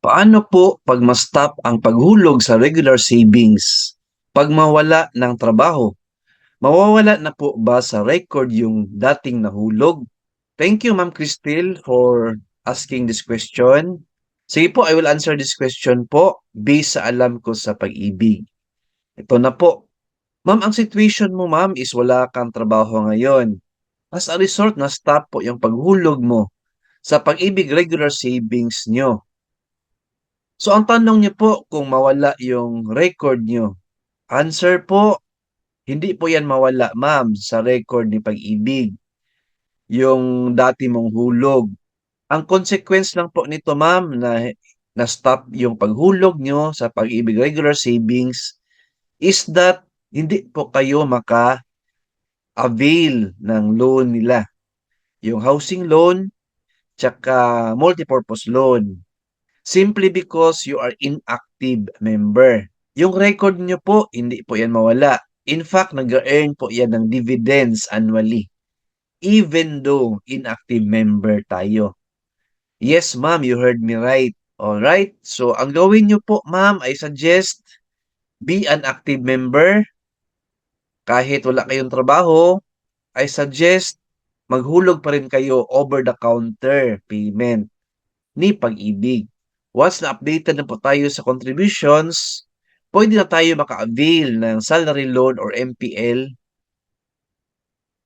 Paano po pag ma-stop ang paghulog sa regular savings? Pag mawala ng trabaho, mawawala na po ba sa record yung dating nahulog? Thank you, Ma'am Cristel, for asking this question. Sige po, I will answer this question po based sa alam ko sa pag-ibig. Ito na po. Ma'am, ang situation mo, ma'am, is wala kang trabaho ngayon. As a result, na-stop po yung paghulog mo sa pag-ibig regular savings nyo. So, ang tanong niyo po kung mawala yung record nyo. Answer po, hindi po yan mawala, ma'am, sa record ni pag-ibig. Yung dati mong hulog. Ang consequence lang po nito, ma'am, na na-stop yung paghulog nyo sa pag-ibig regular savings is that hindi po kayo maka-avail ng loan nila. Yung housing loan, tsaka multipurpose loan. Simply because you are inactive member. Yung record nyo po, hindi po yan mawala. In fact, nag-earn po yan ng dividends annually. Even though inactive member tayo. Yes, ma'am, you heard me right. Alright? So, ang gawin nyo po, ma'am, I suggest be an active member. Kahit wala kayong trabaho, I suggest maghulog pa rin kayo over-the-counter payment ni pag-ibig. Once na updated na po tayo sa contributions, pwede na tayo maka-avail ng salary loan or MPL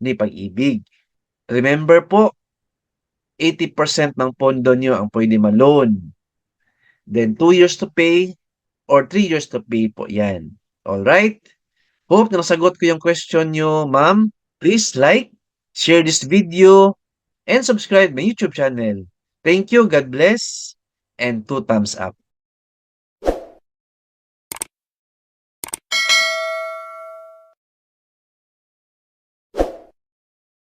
ni pag-ibig. Remember po, 80% ng pondo nyo ang pwede ma-loan. Then 2 years to pay or 3 years to pay po yan. Alright? Hope na nasagot ko yung question nyo, ma'am. Please like, share this video, and subscribe my YouTube channel. Thank you, God bless, and two thumbs up.